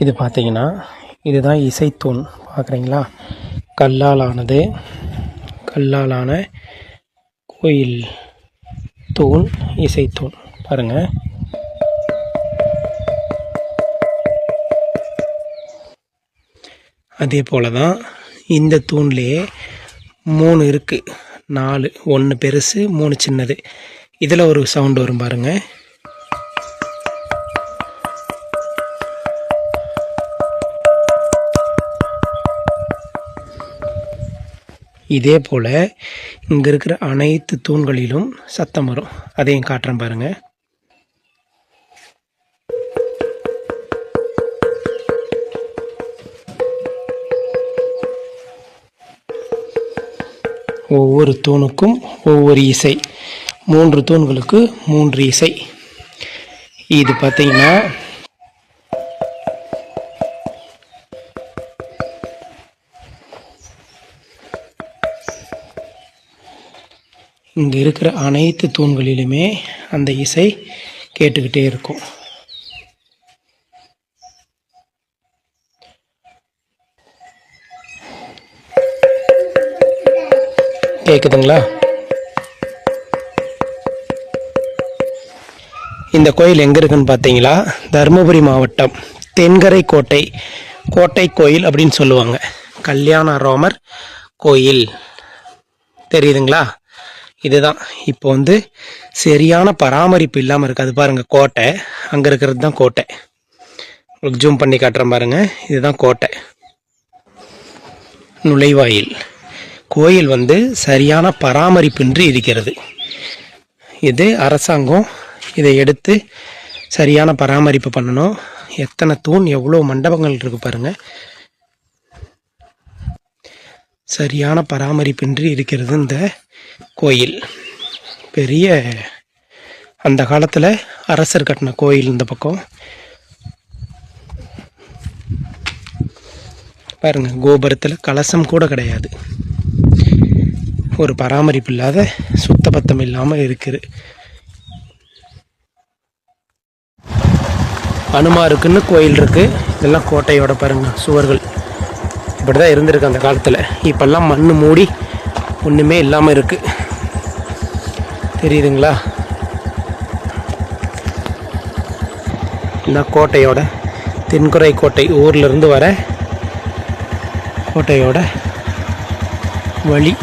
இது பார்த்தீங்கன்னா இதுதான் இசைத்தூண். பார்க்குறீங்களா? கல்லால் ஆனது கல்லாலான கோயில் தூண் இசைத்தூண். பாருங்கள் அதே போல தான் இந்த தூண்லேயே மூணு இருக்குது நாலு ஒன்று பெருசு மூணு சின்னது. இதில் ஒரு சவுண்டு வரும் பாருங்கள் இதே போல் இங்கே இருக்கிற அனைத்து தூண்களிலும் சத்தம் வரும். அதையும் காட்டுறேன் பாருங்கள் ஒவ்வொரு தூணுக்கும் ஒவ்வொரு இசை. மூன்று தூண்களுக்கு மூன்று இசை. இது பார்த்திங்கன்னா இங்கே இருக்கிற அனைத்து தூண்களிலுமே அந்த இசை கேட்டுக்கிட்டே இருக்கும். கேட்குதுங்களா இந்த கோயில் எங்கே இருக்குன்னு பார்த்தீங்களா தருமபுரி மாவட்டம் தென்கரை கோட்டை கோட்டை கோயில் அப்படின்னு சொல்லுவாங்க. கல்யாண ரோமர் கோயில். தெரியுதுங்களா? இதுதான். இப்போ வந்து சரியான பராமரிப்பு இல்லாமல் இருக்குது அது பாருங்கள் கோட்டை. அங்கே இருக்கிறது தான் கோட்டை. உங்களுக்கு ஜூம் பண்ணி காட்டுறேன் பாருங்கள் இதுதான் கோட்டை. நுழைவாயில். கோயில் வந்து சரியான பராமரிப்பின்றி இருக்கிறது. இது அரசாங்கம் இதை எடுத்து சரியான பராமரிப்பு பண்ணணும். எத்தனை தூண் எவ்வளோ மண்டபங்கள் இருக்குது பாருங்கள் சரியான பராமரிப்பின்றி இருக்கிறது இந்த கோயில். பெரிய அந்த காலத்தில் அரசர் கட்டின கோயில் இந்த பக்கம். பாருங்க கோபுரத்தில் கலசம் கூட கிடையாது. ஒரு பராமரிப்பு இல்லாத சுத்தபத்தம் இல்லாமல் இருக்குது. அனுமாருக்குன்னு கோயில் இருக்குது இதெல்லாம் கோட்டையோட பாருங்க சுவர்கள். இப்படி தான் இருந்திருக்கு அந்த காலத்தில். இப்போல்லாம் மண் மூடி ஒன்றுமே இல்லாமல் இருக்குது தெரியுதுங்களா? இந்த கோட்டையோட தென்குறை கோட்டை ஊர்லேருந்து வர கோட்டையோட வழி.